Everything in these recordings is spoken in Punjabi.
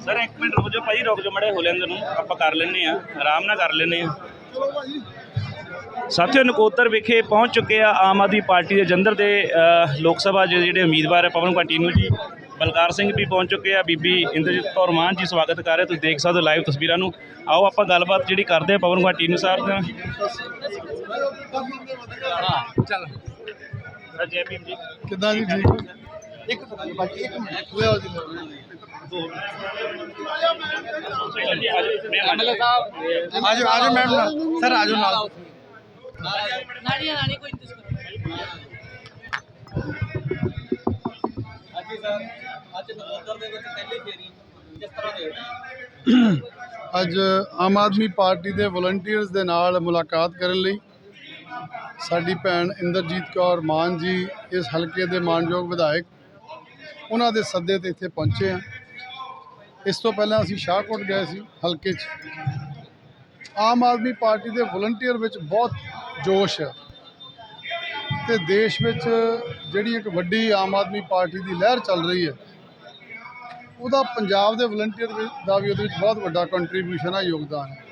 ਸਰ ਇੱਕ ਮਿੰਟ ਰੁਕ ਜਾਓ ਭਾਈ ਰੁਕ ਜਾਓ ਮੜੇ ਹੋ ਲੈਂਦੇ ਨੂੰ। ਆਪਾਂ ਕਰ ਲੈਨੇ ਆ ਆਰਾਮ ਨਾਲ ਕਰ ਲੈਨੇ ਆ ਚਲੋ ਭਾਜੀ ਸਾਥੀਓ ਨਕੋਦਰ ਵਿਖੇ ਪਹੁੰਚ ਚੁੱਕੇ ਆ ਆਮ ਆਦਮੀ ਪਾਰਟੀ ਦੇ ਜੰਦਰ ਦੇ ਅ, ਲੋਕ ਸਭਾ ਦੇ ਜਿਹੜੇ ਉਮੀਦਵਾਰ ਹੈ ਪਵਨ ਕੰਟੀਨਿਊ ਜੀ। ਬਲਕਾਰ ਸਿੰਘ ਵੀ ਪਹੁੰਚ ਚੁੱਕੇ ਆ ਬੀਬੀ ਇੰਦਰਜੀਤ ਕੌਰ ਮਾਨ ਜੀ ਸਵਾਗਤ ਕਰ ਰਹੇ ਤੁਸੀਂ ਦੇਖ ਸਕਦੇ ਹੋ ਲਾਈਵ ਤਸਵੀਰਾਂ ਨੂੰ। ਆਓ ਆਪਾਂ ਗੱਲਬਾਤ ਜਿਹੜੀ ਕਰਦੇ ਆ ਪਵਨ ਕੰਟੀਨਿਊ ਸਾਹਿਬ ਨਾਲ। ਸਰ ਜੈ ਭੀਮ ਜੀ। ਕਿੱਦਾਂ ਜੀ ਠੀਕ ਹੋ? ਇੱਕ ਬਾਕੀ ਇੱਕ ਮਿੰਟ। ਲਿਆਓ ਜੀ। ਐਮਐਲਏ ਸਾਹਿਬ। ਆਜੋ ਆਜੋ ਮੈਮ ਸਰ ਆਜੋ ਨਾਲ। ਨਾਲੀਆਂ ਨਾਲੀ ਕੋਈ ਇੰਤਜ਼ਾਮ ਹਾਂਜੀ ਸਰ। ਅੱਜ ਨਵੋਦਰ ਦੇ ਵਿੱਚ ਪਹਿਲੀ ਫੇਰੀ ਕਿਸ ਤਰ੍ਹਾਂ ਦੇ ਅੱਜ ਆਮ ਆਦਮੀ ਪਾਰਟੀ ਦੇ ਵਲੰਟੀਅਰਸ ਦੇ ਨਾਲ ਮੁਲਾਕਾਤ ਕਰਨ ਲਈ ਸਾਡੀ ਭੈਣ ਇੰਦਰਜੀਤ ਕੌਰ ਮਾਨ ਜੀ ਇਸ ਹਲਕੇ ਦੇ ਮਾਨਯੋਗ ਵਿਧਾਇਕ, ਉਹਨਾਂ ਦੇ ਸੱਦੇ ਤੇ ਇੱਥੇ ਪਹੁੰਚੇ ਆ ਇਸ ਤੋਂ ਪਹਿਲਾਂ ਅਸੀਂ ਸ਼ਾਹਕੋਟ ਗਏ ਸੀ ਹਲਕੇ 'ਚ। ਆਮ ਆਦਮੀ ਪਾਰਟੀ ਦੇ ਵਲੰਟੀਅਰ ਵਿੱਚ ਬਹੁਤ ਜੋਸ਼ ਹੈ ਤੇ ਦੇਸ਼ ਵਿੱਚ ਜਿਹੜੀ ਇੱਕ ਵੱਡੀ ਆਮ ਆਦਮੀ ਪਾਰਟੀ ਦੀ ਲਹਿਰ ਚੱਲ ਰਹੀ ਹੈ ਉਹਦਾ ਪੰਜਾਬ ਦੇ ਵਲੰਟੀਅਰ ਦਾ ਵੀ ਉਹਦੇ ਵਿੱਚ ਬਹੁਤ ਵੱਡਾ ਕੰਟਰੀਬਿਊਸ਼ਨ ਹੈ ਯੋਗਦਾਨ ਹੈ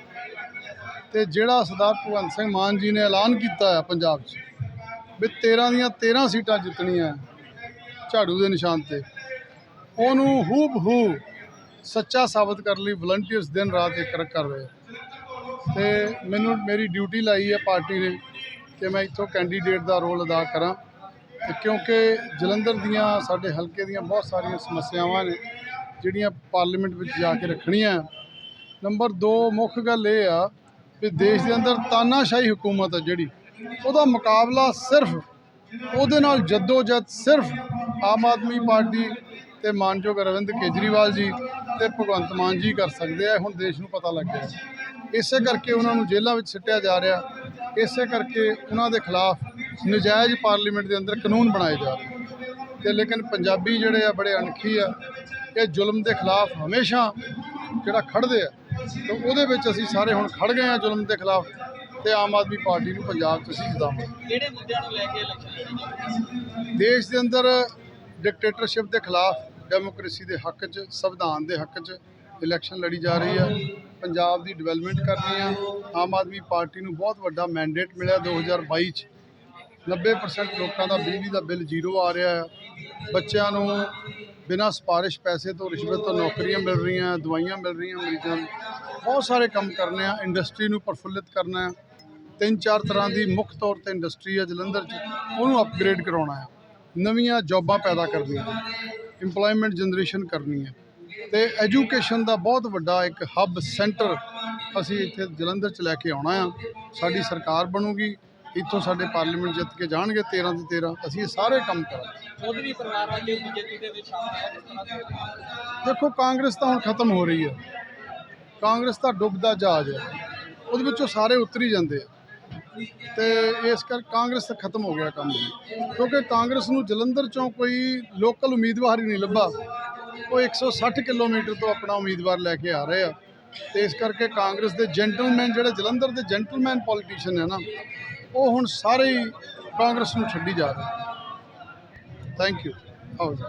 ਤੇ ਜਿਹੜਾ ਸਰਦਾਰ ਭਗਵੰਤ ਸਿੰਘ ਮਾਨ ਜੀ ਨੇ ਐਲਾਨ ਕੀਤਾ ਹੈ ਪੰਜਾਬ 'ਚ, ਵੀ 13 ਦੀਆਂ 13 ਸੀਟਾਂ ਜਿੱਤਣੀਆਂ ਝਾੜੂ ਦੇ ਨਿਸ਼ਾਨ ਤੇ, ਉਹਨੂੰ ਹੂਬ ਹੂ ਸੱਚਾ ਸਾਬਤ ਕਰਨ ਲਈ ਵਲੰਟੀਅਰਸ ਦਿਨ ਰਾਤ ਇੱਕ ਕਰ ਰਹੇ ਆ। ਤੇ ਮੈਨੂੰ ਮੇਰੀ ਡਿਊਟੀ ਲਾਈ ਹੈ ਪਾਰਟੀ ਨੇ ਕਿ ਮੈਂ ਇੱਥੋਂ ਕੈਂਡੀਡੇਟ ਦਾ ਰੋਲ ਅਦਾ ਕਰਾਂ ਤੇ ਕਿਉਂਕਿ ਜਲੰਧਰ ਦੀਆਂ, ਸਾਡੇ ਹਲਕੇ ਦੀਆਂ ਬਹੁਤ ਸਾਰੀਆਂ ਸਮੱਸਿਆਵਾਂ ਨੇ ਜਿਹੜੀਆਂ ਪਾਰਲੀਮੈਂਟ ਵਿੱਚ ਜਾ ਕੇ ਰੱਖਣੀਆਂ ਨੰਬਰ 2 ਮੁੱਖ ਗੱਲ ਇਹ ਆ ਵੀ ਦੇਸ਼ ਦੇ ਅੰਦਰ ਤਾਨਾਸ਼ਾਹੀ ਹਕੂਮਤ ਆ ਜਿਹੜੀ, ਉਹਦਾ ਮੁਕਾਬਲਾ ਸਿਰਫ, ਉਹਦੇ ਨਾਲ ਜੱਦੋ-ਜਹਿਦ ਸਿਰਫ ਆਮ ਆਦਮੀ ਪਾਰਟੀ ਤੇ ਮਾਨਯੋਗ ਅਰਵਿੰਦ ਕੇਜਰੀਵਾਲ ਜੀ ਤੇ ਭਗਵੰਤ ਮਾਨ ਜੀ ਕਰ ਸਕਦੇ ਆ ਹੁਣ ਦੇਸ਼ ਨੂੰ ਪਤਾ ਲੱਗ ਗਿਆ। ਇਸੇ ਕਰਕੇ ਉਹਨਾਂ ਨੂੰ ਜੇਲ੍ਹਾਂ ਵਿੱਚ ਸਿੱਟਿਆ ਜਾ ਰਿਹਾ, ਇਸੇ ਕਰਕੇ ਉਹਨਾਂ ਦੇ ਖਿਲਾਫ ਨਜਾਇਜ਼ ਪਾਰਲੀਮੈਂਟ ਦੇ ਅੰਦਰ ਕਾਨੂੰਨ ਬਣਾਏ ਜਾ ਰਹੇ ਤੇ ਲੇਕਿਨ ਪੰਜਾਬੀ ਜਿਹੜੇ ਆ ਬੜੇ ਅਣਖੀ ਆ ਇਹ ਜ਼ੁਲਮ ਦੇ ਖਿਲਾਫ ਹਮੇਸ਼ਾ ਜਿਹੜਾ ਖੜਦੇ ਆ ਤੇ ਉਹਦੇ ਵਿੱਚ ਅਸੀਂ ਸਾਰੇ ਹੁਣ ਖੜ ਗਏ ਆ ਜ਼ੁਲਮ ਦੇ ਖਿਲਾਫ ਤੇ ਆਮ ਆਦਮੀ ਪਾਰਟੀ ਨੂੰ ਪੰਜਾਬ 'ਚ ਅਸੀਂ ਜਿਤਾਵਾਂਗੇ। ਕਿਹੜੇ ਮੁੱਦਿਆਂ ਨੂੰ ਲੈ ਕੇ ਇਲੈਕਸ਼ਨ ਦੇਸ਼ ਦੇ ਅੰਦਰ ਡਿਕਟੇਟਰਸ਼ਿਪ ਦੇ ਖਿਲਾਫ ਡੈਮੋਕ੍ਰੇਸੀ ਦੇ ਹੱਕ 'ਚ ਸੰਵਿਧਾਨ ਦੇ ਹੱਕ 'ਚ ਇਲੈਕਸ਼ਨ ਲੜੀ ਜਾ ਰਹੀ ਹੈ ਪੰਜਾਬ ਦੀ ਡਿਵੈਲਪਮੈਂਟ ਕਰਨੀ ਆ। ਆਮ ਆਦਮੀ ਪਾਰਟੀ ਨੂੰ ਬਹੁਤ ਵੱਡਾ ਮੈਂਡੇਟ ਮਿਲਿਆ 2022 'ਚ। 90% ਲੋਕਾਂ ਦਾ ਬਿਜਲੀ ਦਾ ਬਿੱਲ ਜ਼ੀਰੋ ਆ ਰਿਹਾ ਹੈ ਬੱਚਿਆਂ ਨੂੰ ਬਿਨਾਂ ਸਿਫਾਰਿਸ਼ ਪੈਸੇ ਤੋਂ ਰਿਸ਼ਵਤ ਤੋਂ ਨੌਕਰੀਆਂ ਮਿਲ ਰਹੀਆਂ, ਦਵਾਈਆਂ ਮਿਲ ਰਹੀਆਂ ਮਰੀਜ਼ਾਂ ਨੂੰ। ਬਹੁਤ ਸਾਰੇ ਕੰਮ ਕਰਨੇ ਆ ਇੰਡਸਟਰੀ ਨੂੰ ਪ੍ਰਫੁੱਲਿਤ ਕਰਨਾ ਹੈ ਤਿੰਨ ਚਾਰ ਤਰ੍ਹਾਂ ਦੀ ਮੁੱਖ ਤੌਰ ਤੇ ਇੰਡਸਟਰੀ ਹੈ ਜਲੰਧਰ 'ਚ, ਉਹਨੂੰ ਅਪਗ੍ਰੇਡ ਕਰਾਉਣਾ ਹੈ ਨਵੀਆਂ ਜੌਬਾਂ ਪੈਦਾ ਕਰਨੀਆਂ ਇੰਪਲੋਇਮੈਂਟ ਜਨਰੇਸ਼ਨ ਕਰਨੀ ਹੈ ਤੇ ਐਜੂਕੇਸ਼ਨ ਦਾ ਬਹੁਤ ਵੱਡਾ ਇੱਕ ਹੱਬ ਸੈਂਟਰ ਅਸੀਂ ਇੱਥੇ ਜਲੰਧਰ 'ਚ ਲੈ ਕੇ ਆਉਣਾ ਆ। ਸਾਡੀ ਸਰਕਾਰ ਬਣੂਗੀ ਇੱਥੋਂ ਸਾਡੇ ਪਾਰਲੀਮੈਂਟ ਜਿੱਤ ਕੇ ਜਾਣਗੇ 13 ਦੇ 13 ਅਸੀਂ ਇਹ ਸਾਰੇ ਕੰਮ ਕਰਾਂਗੇ। ਚੌਧਰੀ ਪਰਿਵਾਰ ਵਾਲੇ ਬੀਜੇਪੀ ਦੇ ਵਿੱਚ ਸ਼ਾਮਲ ਹੈ ਕਿਸ ਤਰ੍ਹਾਂ ਦੇ ਦੇਖੋ ਕਾਂਗਰਸ ਤਾਂ ਹੁਣ ਖਤਮ ਹੋ ਰਹੀ ਹੈ। ਕਾਂਗਰਸ ਤਾਂ ਡੁੱਬਦਾ ਜਹਾਜ਼ ਹੈ। ਉਹਦੇ ਵਿੱਚੋਂ ਸਾਰੇ ਉਤਰੀ ਜਾਂਦੇ ਆ। ਤੇ ਇਸ ਕਰ ਕਾਂਗਰਸ ਤਾਂ ਖਤਮ ਹੋ ਗਿਆ ਕੰਮ। ਕਿਉਂਕਿ ਕਾਂਗਰਸ ਨੂੰ ਜਲੰਧਰ ਚੋਂ ਕੋਈ ਲੋਕਲ ਉਮੀਦਵਾਰ ਹੀ ਨਹੀਂ ਲੱਭਾ। ਉਹ 160 ਕਿਲੋਮੀਟਰ ਤੋਂ ਆਪਣਾ ਉਮੀਦਵਾਰ ਲੈ ਕੇ ਆ ਰਹੇ ਆ। ਤੇ ਇਸ ਕਰਕੇ ਕਾਂਗਰਸ ਦੇ ਜੈਂਟਲਮੈਨ ਜਿਹੜੇ ਜਲੰਧਰ ਦੇ ਜੈਂਟਲਮੈਨ ਪੋਲੀਟੀਸ਼ੀਅਨ ਹੈ ਨਾ, ਉਹ ਹੁਣ ਸਾਰੇ ਹੀ ਕਾਂਗਰਸ ਨੂੰ ਛੱਡੀ ਜਾ ਰਹੇ ਥੈਂਕ ਯੂ ਆਓ ਜੀ।